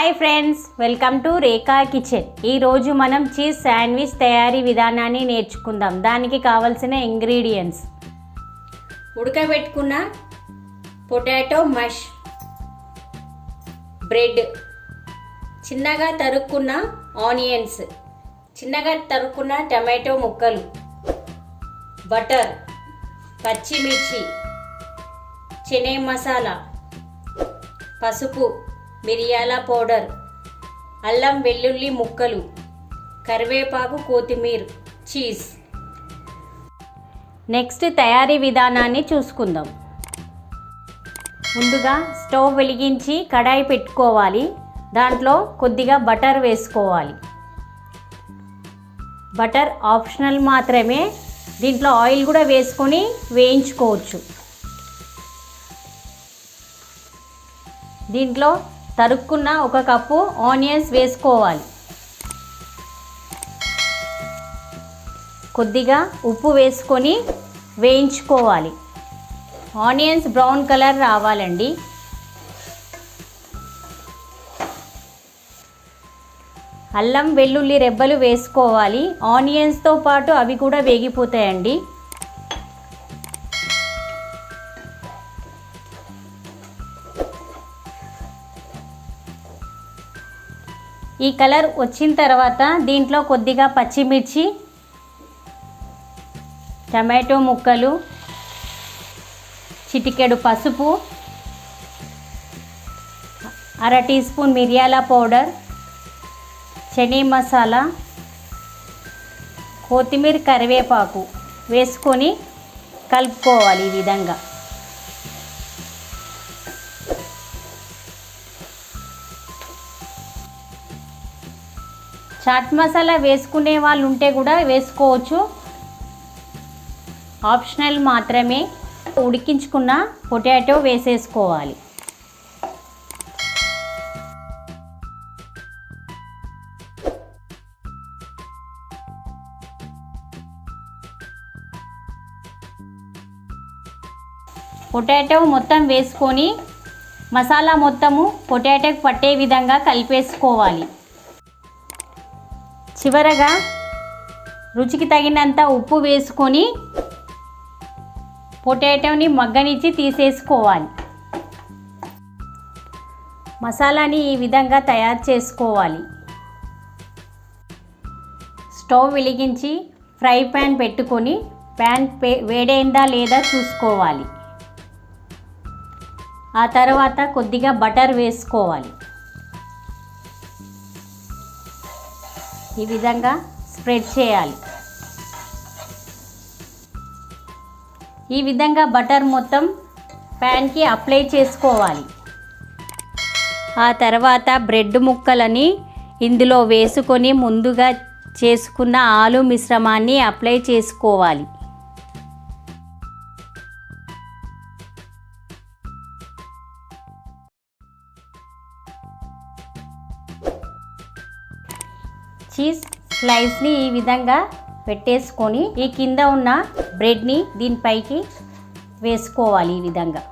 Hi friends welcome to Rekha kitchen ఈరోజు మనం cheese sandwich తయారీ విధానాన్ని నేర్చుకుందాం. దానికి కావలసిన ఇంగ్రీడియంట్స్ ఉడకబెట్టుకున్న పొటాటో మష్ బ్రెడ్ చిన్నగా తరుక్కున్న ఆనియన్స్ చిన్నగా తరుక్కున్న టమాటో ముక్కలు బటర్ పచ్చిమిర్చి చెనే మసాలా పసుపు మిరియాల పౌడర్ అల్లం వెల్లుల్లి ముక్కలు కరివేపాకు కొత్తిమీర చీజ్. నెక్స్ట్ తయారీ విధానాన్ని చూసుకుందాం. ముందుగా స్టవ్ వెలిగించి కడాయి పెట్టుకోవాలి. దాంట్లో కొద్దిగా బటర్ వేసుకోవాలి. బటర్ ఆప్షనల్ మాత్రమే. దీంట్లో ఆయిల్ కూడా వేసుకొని వేయించుకోవచ్చు. దీంట్లో తరుక్కున్న ఒక కప్పు ఆనియన్స్ వేసుకోవాలి. కొద్దిగా ఉప్పు వేసుకొని వేయించుకోవాలి. ఆనియన్స్ బ్రౌన్ కలర్ రావాలండి. అల్లం వెల్లుల్లి రెబ్బలు వేసుకోవాలి. ఆనియన్స్తో పాటు అవి కూడా వేగిపోతాయండి. ఈ కలర్ వచ్చిన తర్వాత దీంట్లో కొద్దిగా పచ్చిమిర్చి టమాటో ముక్కలు చిటికెడు పసుపు అర టీ స్పూన్ మిరియాల పౌడర్ చనీ మసాలా కొత్తిమీర కరివేపాకు వేసుకొని కలుపుకోవాలి ఈ విధంగా. చాట్ మసాలా వేసుకునే వాళ్ళు ఉంటే కూడా వేసుకోవచ్చు. ఆప్షనల్ మాత్రమే ఉడికించుకున్న పొటాటో వేసేసుకోవాలి. పొటాటో మొత్తం వేసుకొని మసాలా మొత్తము పొటాటోకి పట్టే విధంగా కలిపేసుకోవాలి. చివరగా రుచికి తగినంత ఉప్పు వేసుకొని పొటాటోని మగ్గనిచ్చి తీసేసుకోవాలి. మసాలాని ఈ విధంగా తయారు చేసుకోవాలి. స్టవ్ వెలిగించి ఫ్రై ప్యాన్ పెట్టుకొని ప్యాన్ పే వేడైందా లేదా చూసుకోవాలి. ఆ తర్వాత కొద్దిగా బటర్ వేసుకోవాలి. ఈ విధంగా స్ప్రెడ్ చేయాలి. ఈ విధంగా బటర్ మొత్తం ప్యాన్కి అప్లై చేసుకోవాలి. ఆ తర్వాత బ్రెడ్ ముక్కలని ఇందులో వేసుకొని ముందుగా చేసుకున్న ఆలు మిశ్రమాన్ని అప్లై చేసుకోవాలి. చీజ్ స్లైస్ని ఈ విధంగా పెట్టేసుకొని ఈ కింద ఉన్న బ్రెడ్ని దీనిపైకి వేసుకోవాలి ఈ విధంగా.